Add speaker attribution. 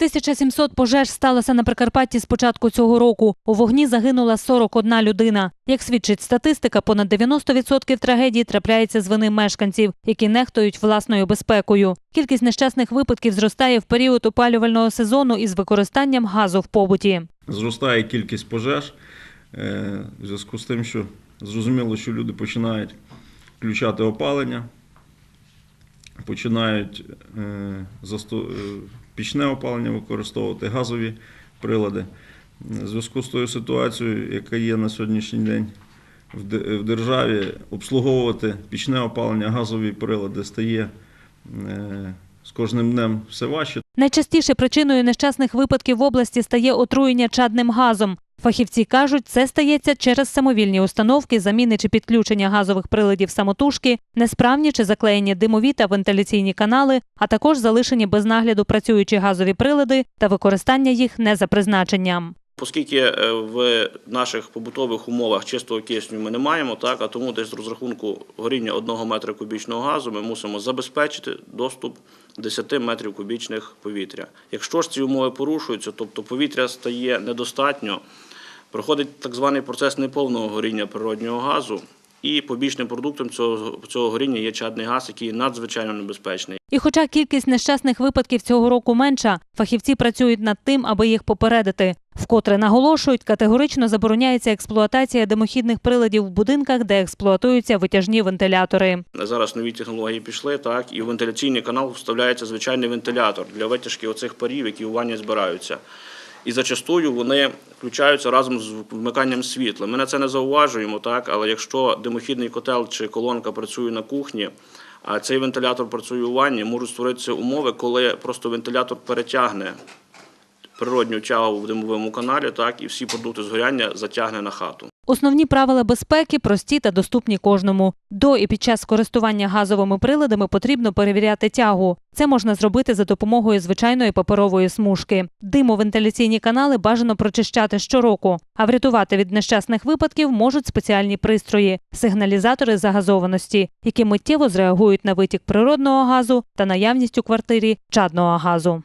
Speaker 1: 1700 пожеж сталося на Прикарпатті з початку цього року. У вогні загинула 41 людина. Як свідчить статистика, понад 90% трагедій трапляється з вини мешканців, які нехтують власною безпекою. Кількість нещасних випадків зростає в період опалювального сезону із використанням газу в побуті.
Speaker 2: Зростає кількість пожеж е, в зв'язку з тим, що зрозуміло, що люди починають включати опалення, починають е, засто- е, пічне опалення використовувати, газові прилади. У зв'язку з тою ситуацією, яка є на сьогоднішній день в державі, обслуговувати пічне опалення, газові прилади стає е, з кожним днем все важче.
Speaker 1: Найчастіше причиною нещасних випадків в області стає отруєння чадним газом. Фахівці кажуть, це стається через самовільні установки, заміни чи підключення газових приладів самотужки, несправні чи заклеєні димові та вентиляційні канали, а також залишені без нагляду працюючі газові прилади та використання їх не за призначенням.
Speaker 3: Оскільки е, в наших побутових умовах чистого кисню ми не маємо, так, а тому десь з розрахунку горіння 1 метра кубічного газу ми мусимо забезпечити доступ 10 метрів кубічних повітря. Якщо ж ці умови порушуються, тобто повітря стає недостатньо, проходить так званий процес неповного горіння природнього газу, і побічним продуктом цього, цього горіння є чадний газ, який надзвичайно небезпечний.
Speaker 1: І хоча кількість нещасних випадків цього року менша, фахівці працюють над тим, аби їх попередити. Вкотре наголошують, категорично забороняється експлуатація димохідних приладів в будинках, де експлуатуються витяжні вентилятори.
Speaker 3: Зараз нові технології пішли, так, і в вентиляційний канал вставляється звичайний вентилятор для витяжки оцих парів, які у ванні збираються. І зачастую вони включаються разом з вмиканням світла. Ми на це не зауважуємо, так, але якщо димохідний котел чи колонка працює на кухні, а цей вентилятор працює у ванні, можуть створитися умови, коли просто вентилятор перетягне природню тягу в димовому каналі, так, і всі продукти згоряння затягне на хату.
Speaker 1: Основні правила безпеки прості та доступні кожному. До і під час користування газовими приладами потрібно перевіряти тягу. Це можна зробити за допомогою звичайної паперової смужки. Димовентиляційні канали бажано прочищати щороку, а врятувати від нещасних випадків можуть спеціальні пристрої сигналізатори загазованості, які миттєво зреагують на витік природного газу та наявність у квартирі чадного газу.